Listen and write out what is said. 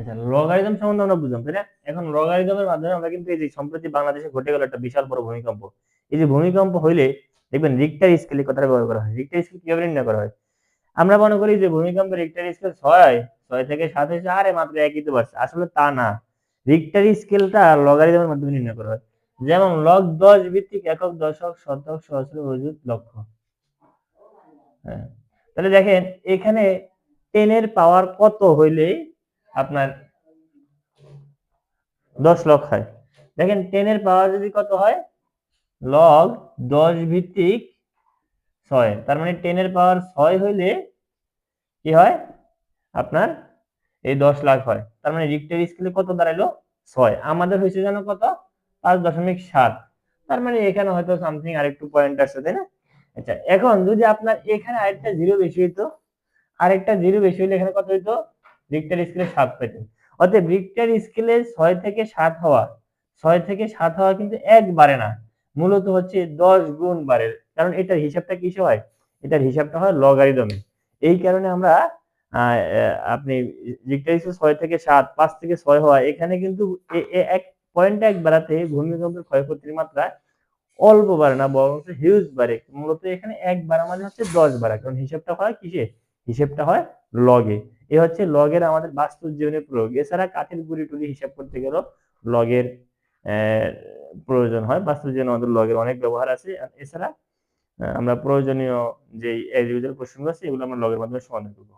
আচ্ছা লগারিদম সম্বন্ধে আমরা বুঝলাম, তাই না? এখন লগারিদমের মাধ্যমে আমরা কিন্তু এই সম্প্রতি বাংলাদেশে ঘটে গেল একটা বিশাল বড় ভূমিকম্প। এই যে ভূমিকম্প হইলে দেখবেন রিক্টার স্কেলে ব্যবহার করা হয়। রিক্টার স্কেল কীভাবে নির্ণয় করা হয়? আমরা মনে করি যে ভূমিকম্পের রিক্টার স্কেল ছয় ছয় থেকে সাত হয়েছে মাত্র একই তো বাড়ছে আসলে তা না। রিক্টার স্কেলটা লগারিদমের মাধ্যমে নির্ণয় করা হয়। যেমন লগ দশ ভিত্তিক একক দশক শতক সহস্র অযুত লক্ষ হ্যাঁ তাহলে দেখেন এখানে টেনের পাওয়ার কত হইলে আপনার দশ লক্ষ হয়। দেখেন টেনের পাওয়ার যদি কত হয়? লগ দশ ভিত্তিক ছয়। তার মানে টেনের পাওয়ার ছয় হইলে কি হয়? আপনার এই দশ লাখ হয়। তার মানে রিক্টার স্কেলে কত দাঁড়াইলো? ছয়। আমাদের হয়েছে যেন কত? পাঁচ দশমিক সাত। তার মানে এখানে হয়তো সামথিং আরেকটু পয়েন্ট আসছে তাই না? আচ্ছা এখন যদি আপনার এখানে আরেকটা জিরো বেশি হইতো, আরেকটা জিরো বেশি হইলে এখানে কত হইতো? রিক্টার স্কেলে সাত পেতেন অতএব রিক্টার স্কেলে ছয় থেকে সাত হওয়া, ছয় থেকে সাত হওয়া কিন্তু এক বাড়ে না। মূলত হচ্ছে দশ গুণ বাড়ে কারণ এটার হিসাবটা কিসে হয়? এটার হিসাবটা হয় লগারিদমে এই কারণে আমরা আপনি রিক্টার স্কেল ছয় থেকে সাত, পাঁচ থেকে ছয় হওয়া, এখানে কিন্তু এক পয়েন্ট এক বাড়াতে ভূমিকম্পের ক্ষয়ক্ষতির মাত্রা অল্প বাড়ে না বরং হিউজ বাড়ে। মূলত এখানে এক বাড়া মানে হচ্ছে দশ বাড়া। কারণ হিসাবটা হয় কিসে? হিসেবটা হয় লগে। এ হচ্ছে লগের আমাদের বাস্তব জীবনে প্রয়োগ। এছাড়া কাঠের গুড়ি টুড়ি হিসাব করতে গেলেও লগের প্রয়োজন হয়। বাস্তব জীবনে আমাদের লগের অনেক ব্যবহার আছে। এছাড়া আমরা প্রয়োজনীয় যে এলিজিবল কোশ্চেন আছে, এগুলো আমরা লগের মাধ্যমে সমাধান করব।